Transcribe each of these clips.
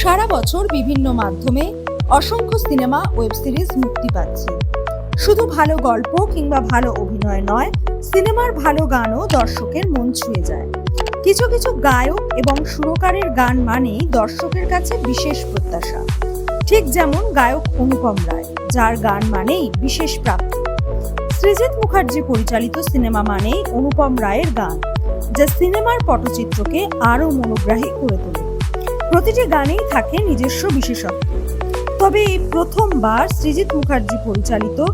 সারা বছর বিভিন্ন মাধ্যমে অসংখ্য সিনেমা ওয়েব সিরিজ মুক্তি পাচ্ছে। শুধু ভালো গল্প কিংবা ভালো অভিনয় নয়, সিনেমার ভালো গানও দর্শকের মন ছুঁয়ে যায়। কিছু কিছু গায়ক এবং সুরকারের গান মানেই দর্শকের কাছে বিশেষ প্রত্যাশা। ঠিক যেমন গায়ক অনুপম রায়, যার গান মানেই বিশেষ প্রাপ্তি। সৃজিত মুখার্জি পরিচালিত সিনেমা মানেই অনুপম রায়ের গান, যা সিনেমার পটচিত্রকে আরও মনোগ্রাহী করে তোলে। প্রতিটি গানেই থাকে নিজস্ব বিশেষত্ব। তবে এই প্রথমবার সৃজিত মুখার্জি পরিচালিত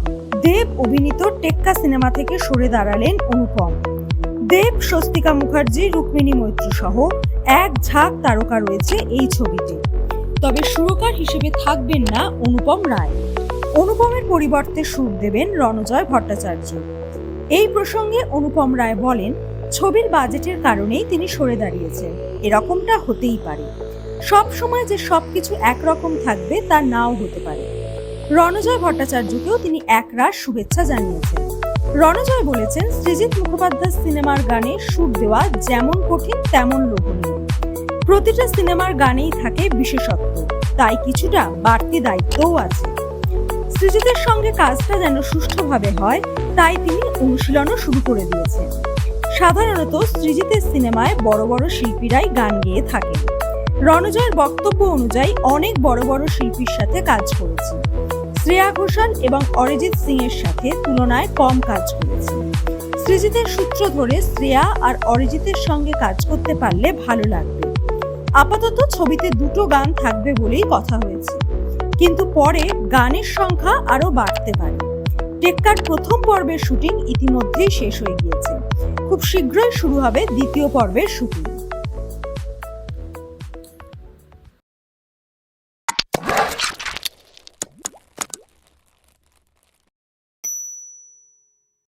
দেব অভিনীত টেক্কা সিনেমা থেকে সরে দাঁড়ালেন অনুপম। দেব, স্বস্তিকা মুখার্জি, রুক্মিণী মৈত্রী সহ এক ঝাঁক তারকা রয়েছে এই ছবিতে। তবে সুরকার হিসেবে থাকবেন না অনুপম রায়। অনুপমের পরিবর্তে সুর দেবেন রণজয় ভট্টাচার্য। এই প্রসঙ্গে অনুপম রায় বলেন, ছবির বাজেটের কারণেই তিনি সরে দাঁড়িয়েছেন। এরকমটা হতেই পারে। সব সময় যে সবকিছু একরকম থাকবে তা নাও হতে পারে। রণজয় ভট্টাচার্যকেও তিনি একরাশ শুভেচ্ছা জানিয়েছেন। রণজয় বলেছেন, সৃজিত মুখোপাধ্যায় সিনেমার গানে সুর দেওয়া যেমন কঠিন, তেমন লোভনীয়। প্রতিটা সিনেমার গানেই থাকে বিশেষত্ব, তাই কিছুটা বাড়তি দায়িত্বও আছে। সৃজিতের সঙ্গে কাজটা যেন সুষ্ঠুভাবে হয়, তাই তিনি অনুশীলনও শুরু করে দিয়েছেন। সাধারণত সৃজিতের সিনেমায় বড় বড় শিল্পীরাই গান গেয়ে থাকেন। রণজয়ের বক্তব্য অনুযায়ী অনেক বড় বড় শিল্পীর সাথে কাজ করেছি। শ্রেয়া ঘোষাল এবং অরিজিৎ সিং এর সাথে তুলনায় কম কাজ করেছি। সৃজিতের সূত্র ধরে শ্রেয়া আর অরিজিতের সঙ্গে কাজ করতে পারলে ভালো লাগবে। আপাতত ছবিতে দুটো গান থাকবে বলেই কথা হয়েছে। কিন্তু পরে গানের সংখ্যা আরও বাড়তে পারে। টেক্কার প্রথম পর্বের শুটিং ইতিমধ্যেই শেষ হয়ে গিয়েছে। খুব শীঘ্রই শুরু হবে দ্বিতীয় পর্বের শুটিং।